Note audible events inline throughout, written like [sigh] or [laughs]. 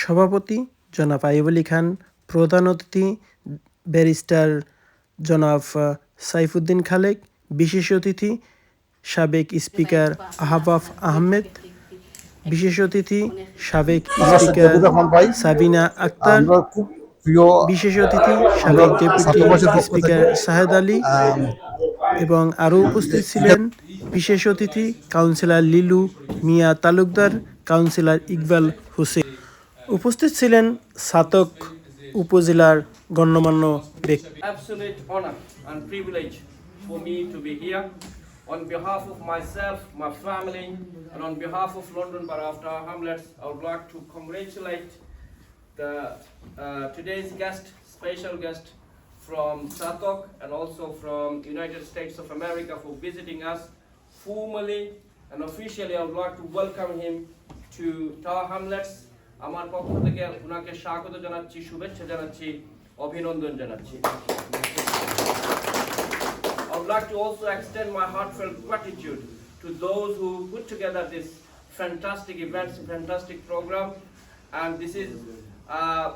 সভাপতি জনাব আইব আলী খান প্রধান অতিথি ব্যারিস্টার জনাব সাইফুদ্দিন খালেক বিশেষ অতিথি সাবেক স্পিকার আহবাব আহমেদ বিশেষ অতিথি সাবেক স্পিকার সাবিনা আক্তার বিশেষ অতিথি সাবেক ডেপুটি স্পিকার সাহেদ আলী এবং আরও উপস্থিত ছিলেন বিশেষ অতিথি কাউন্সিলর লিলু মিয়া তালুকদার কাউন্সিলর ইকবাল হোসেন। উপস্থিত ছিলেন সাতক উপজেলার গণ্যমান্য ব্যক্তি. On behalf of myself, my family, and on behalf of London Tower Hamlets, I would like to congratulate the uh, today's guest, special guest from Satok and also from United States of America for visiting us formally and officially. I would like to welcome him to Tower Hamlets. আমার পক্ষ থেকে ওনাকে স্বাগত জানাচ্ছি শুভেচ্ছা জানাচ্ছি অভিনন্দন জানাচ্ছি I would like to also extend my heartfelt gratitude to those who put together this fantastic event, fantastic program. And this is uh,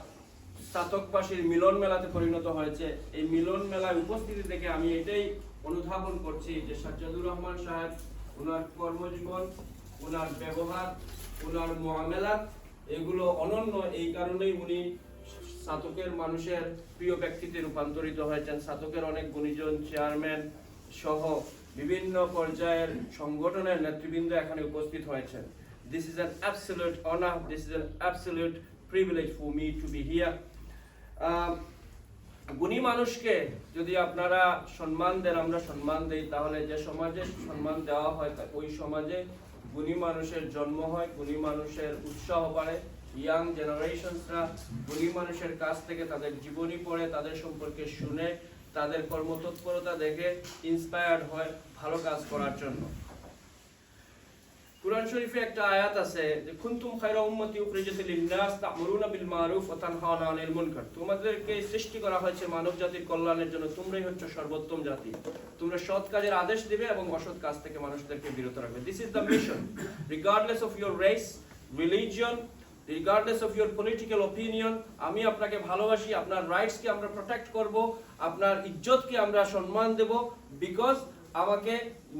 সাতকবাসীর মিলন মেলাতে পরিণত হয়েছে এই মিলন মেলায় উপস্থিতি থেকে আমি এটাই অনুধাবন করছি যে সাজ্জাদুর রহমান সাহেব ওনার কর্মজীবন ওনার ব্যবহার ওনার মোয়ামেলা এগুলো অনন্য। এই কারণেই উনি সাতকের মানুষের প্রিয় ব্যক্তিতে রূপান্তরিত হয়েছেন। সাতকের অনেক গুণীজন, চেয়ারম্যান সহ বিভিন্ন পর্যায়ের সংগঠনের নেতৃবৃন্দ এখানে উপস্থিত হয়েছেন। This is an absolute honour this is absolute privilege for me to be here গুণী মানুষকে যদি আপনারা সম্মান দেন, আমরা সম্মান দেই, তাহলে যে সমাজে সম্মান দেওয়া হয় ওই সমাজে গুণী মানুষের জন্ম হয়, গুণী মানুষের উৎসাহ বাড়ে। ইয়াং জেনারেশনসরা গুণী মানুষের কাছ থেকে তাদের জীবনী পড়ে, তাদের সম্পর্কে শুনে, তাদের কর্মতৎপরতা দেখে ইন্সপায়ার্ড হয় ভালো কাজ করার জন্য। কুরআন শরীফে একটা আয়াত আছে যে, কুনতুম খায়রা উম্মতি উখরিজাত লিন-নাস তা'মুরুনা বিল মারুফ ওয়া তানহাউনা আনিল মুনকার। তোমাদেরকে সৃষ্টি করা হয়েছে মানব জাতির কল্যাণের জন্য তোমরাই হচ্ছে সর্বোত্তম জাতি। তোমরা সৎ কাজের আদেশ দিবে এবং অসৎ কাজ থেকে মানুষদেরকে বিরত রাখবে। This is the mission regardless of your race religion regardless of your political opinion আমি আপনাকে ভালোবাসি, আপনার রাইটসকে আমরা প্রোটেক্ট করব, আপনার ইজ্জতকে আমরা সম্মান দেব বিকজ আমাকে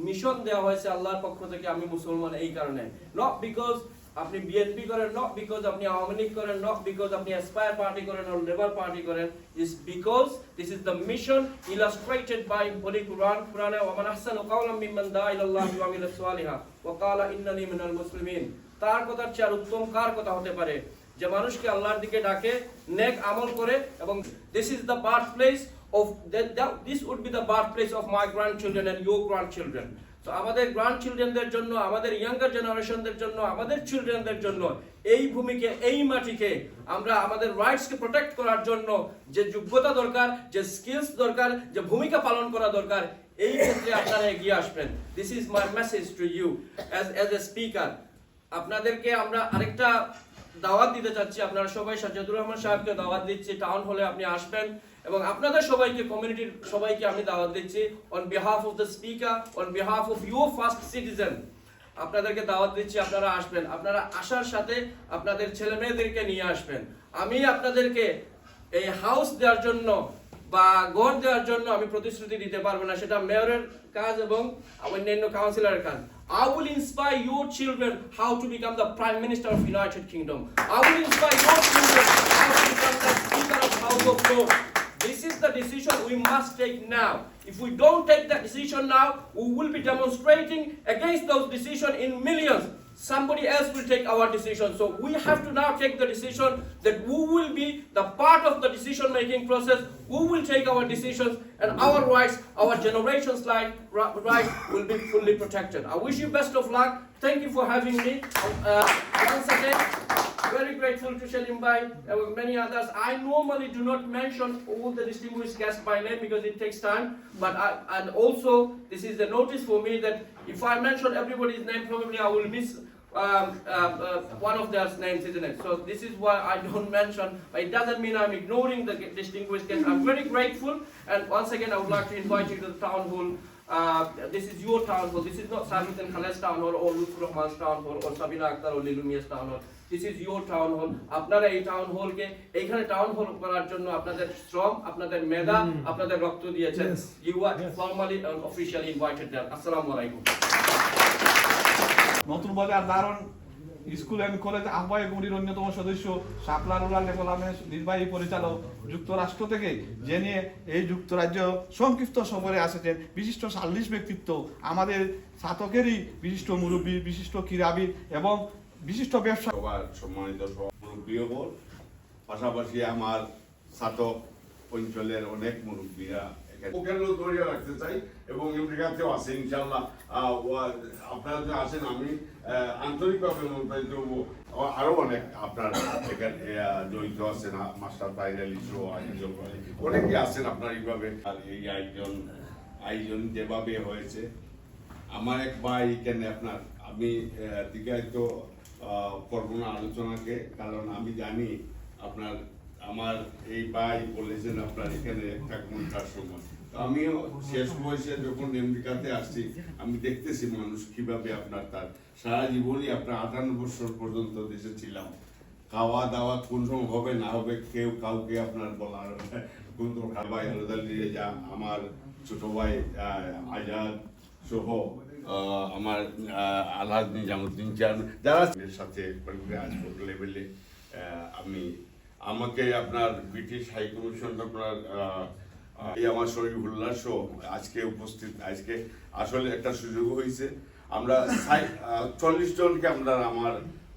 মিশন দেওয়া হয়েছে আল্লাহর পক্ষ থেকে আমি মুসলমান এই কারণে। নট বিকজ আপনি বিএনপি করেন নট বিকজ আপনি আওয়ামী লীগ করেন নট বিকজ আপনি অ্যাসপায়ার পার্টি করেন or লেবার পার্টি করেন is because this is the mission illustrated by holy Quran কুরআনে ওমান আহসানু কাওলাম মিম্মান দা ইলাল্লাহি ওয়া আমিলা সালিহা ওয়া ক্বালা ইন্নানি মিনাল মুসলিমিন তার কথার চেয়ে আর উত্তম কার কথা হতে পারে? যে মানুষকে আল্লাহর দিকে ডাকে, নেক আমল করে এবং this is the birth place of that, that this would be the birthplace of my grandchildren and your grandchildren. তো আমাদের গ্র্যান্ড চিলড্রেনদের জন্য আমাদের ইয়াঙ্গার জেনারেশনদের জন্য আমাদের চিলড্রেনদের জন্য এই ভূমিকে এই মাটিকে আমরা আমাদের রাইটসকে প্রোটেক্ট করার জন্য যে যোগ্যতা দরকার যে স্কিলস দরকার যে ভূমিকা পালন করা দরকার এই ক্ষেত্রে আপনারা এগিয়ে আসবেন। This is my message to you as as a speaker আপনাদেরকে আমরা আরেকটা দাওয়াত দিতে চাচ্ছি। আপনারা সবাই সাজ্জাদুর রহমান সাহেবকে দাওয়াত দিচ্ছি। টাউন হলে আপনি আসবেন। এবং আপনাদের সবাইকে কমিউনিটির সবাইকে আমি দাওয়াত দিচ্ছি on behalf of the speaker on behalf of your first citizen আপনাদেরকে দাওয়াত দিচ্ছি, আপনারা আসবেন আপনারা আসার সাথে আপনাদের ছেলে মেয়েদেরকে নিয়ে আসবেন আমি আপনাদেরকে এই হাউস দেওয়ার জন্য বা ঘর দেওয়ার জন্য আমি প্রতিশ্রুতি দিতে পারব না, সেটা মেয়রের কাজ এবং অন্যান্য কাউন্সিলরের কাজ I will inspire your children how to become the Prime Minister of United Kingdom. I will inspire your children how to become the Speaker of House of Lords. This is the decision we must take now. If we don't take that decision now, we will be demonstrating against those decisions in millions. Somebody else will take our decision. So we have to now take the decision that we will be the part of the decision making process. We will take our decisions and our rights, our generations' life, rights will be fully protected. I wish you best of luck. Thank you for having me. Uh, once again, very grateful to Shalim Bhai and many others. I normally do not mention all the distinguished guests by name because it takes time. But I, and also this is a notice for me that if I mention everybody's name, probably I will miss um, uh, uh, one of their names, isn't it? So this is why I don't [laughs] mention. But it doesn't mean I'm ignoring the distinguished guests. I'm very grateful. And once again, I would like to invite you to the town hall. Uh, this is your town hall. This is not Sajid and town hall or Lutfur Rahman's town hall or Sabina Akhtar or Lilu Mia's town hall. This is your town hall আপনারা এই town হলকে এইখানে town hall করার জন্য আপনাদের শ্রম আপনাদের মেধা আপনাদের রক্ত দিয়েছেন। You are formally officially invited then আসসালামু আলাইকুম নতুন বাজার দারুণ স্কুল অ্যান্ড কলেজ আহ্বায়ক কমিটির অন্যতম সদস্য শাপলা রুরাল ডেভেলপমেন্ট নির্বাহী পরিচালক যুক্তরাষ্ট্র থেকে যে নিয়ে এই যুক্তরাজ্য সংক্ষিপ্ত সফরে আসেছেন। বিশিষ্ট সাল্লিশ ব্যক্তিত্ব আমাদের স্নাতকেরই বিশিষ্ট মুরব্বী বিশিষ্ট ক্রীড়াবিদ এবং বিশিষ্ট ব্যবসা। সবার সম্মানিত মুরব্বীও পাশাপাশি আমার ছাতক অঞ্চলের অনেক মুরব্বীরা ওখানেও ধরে রাখতে চাই এবং আমেরিকাতেও আছে ইনশাল্লাহ আপনারা যে আসেন আমি আন্তরিকভাবে অনুপ্রাণিত হব। অনেক আপনার এখানে জড়িত আছেন মাস্টার তাইর আলী শো আয়োজন করে অনেকে আছেন আপনার এইভাবে। আর এই আয়োজন আয়োজন যেভাবে হয়েছে আমার এক ভাই এখানে আপনার আমি আহ, দীঘায়িত আহ, করব না আলোচনাকে, কারণ আমি জানি আপনার, আমার এই ভাই বলেছেন আপনার এখানে একটা ঘণ্টার সময়। তো আমিও শেষ বয়সে যখন আমেরিকাতে আসছি, আমি দেখতেছি মানুষ কীভাবে আপনার তার সারা জীবনই আপনার আটান্ন বছর পর্যন্ত দেশে ছিলাম। খাওয়া দাওয়া কোন সময় হবে না হবে, কেউ কাউকে আপনার বলার কোন ভাই আলাদা যা আমার ছোট ভাই আজাদ সহ আমার আলহাজ নিজামুদ্দিন চান, যারা সাথে রাজপথ লেভেলে আমি, আমাকে আপনার ব্রিটিশ হাই কমিশন আপনার এই আমার শরীফুল্লাহ শো আজকে উপস্থিত, আজকে আসলে একটা সুযোগ হয়েছে। আমরা চল্লিশ জনকে আমরা আমার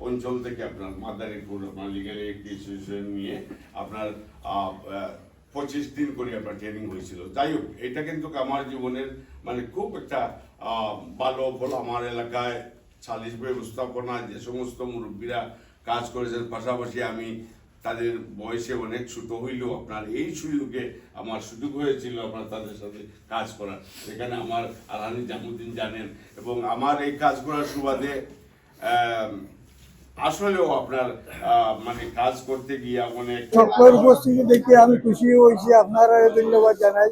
অঞ্চল থেকে আপনার মাদারীপুর মালিকের একটি অ্যাসোসিয়েশন নিয়ে আপনার পঁচিশ দিন করে আপনার ট্রেনিং হয়েছিল। যাই হোক, এটা কিন্তু আমার জীবনের মানে খুব একটা ভালো ফল আমার এলাকায়, সালিশ ব্যবস্থাপনা, যে সমস্ত মুরব্বীরা কাজ করেছেন, পাশাপাশি আমি তাদের বয়সে অনেক ছোট হইলেও আপনার এই সুযোগে আমার সুযোগ হয়েছিল আপনার তাদের সাথে কাজ করার। এখানে আমার আলহানি জামুদ্দিন জানেন এবং আমার এই কাজ করার সুবাদে আসলেও আপনার মানে কাজ করতে গিয়ে অনেক দেখে আমি খুশি হয়েছি। আপনারা ধন্যবাদ জানাই।